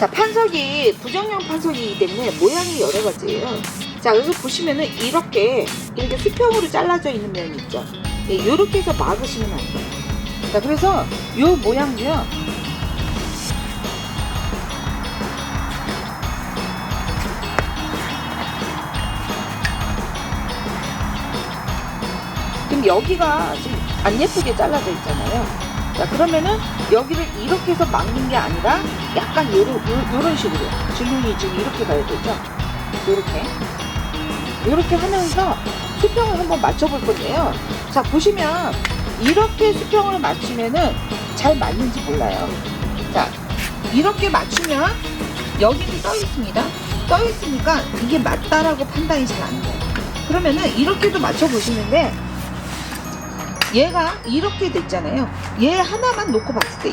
자, 판석이 부정형 판석이기 때문에 모양이 여러 가지예요. 자, 그래서 보시면은 이렇게 이렇게 수평으로 잘라져 있는 면이 있죠. 예, 이렇게 해서 막으시면 안 돼요. 자, 그래서 이 모양도요. 지금 여기가 지금 안 예쁘게 잘라져 있잖아요. 자, 그러면은 여기를 이렇게 해서 막는 게 아니라 약간 요런, 요, 요런 식으로. 줄눈이 지금 이렇게 가야 되죠? 요렇게. 요렇게 하면서 수평을 한번 맞춰 볼 건데요. 자, 보시면 이렇게 수평을 맞추면은 잘 맞는지 몰라요. 자, 이렇게 맞추면 여기는 떠 있습니다. 떠 있으니까 이게 맞다라고 판단이 잘 안 돼요. 그러면은 이렇게도 맞춰 보시는데 얘가 이렇게 됐잖아요. 얘 하나만 놓고 봤을 때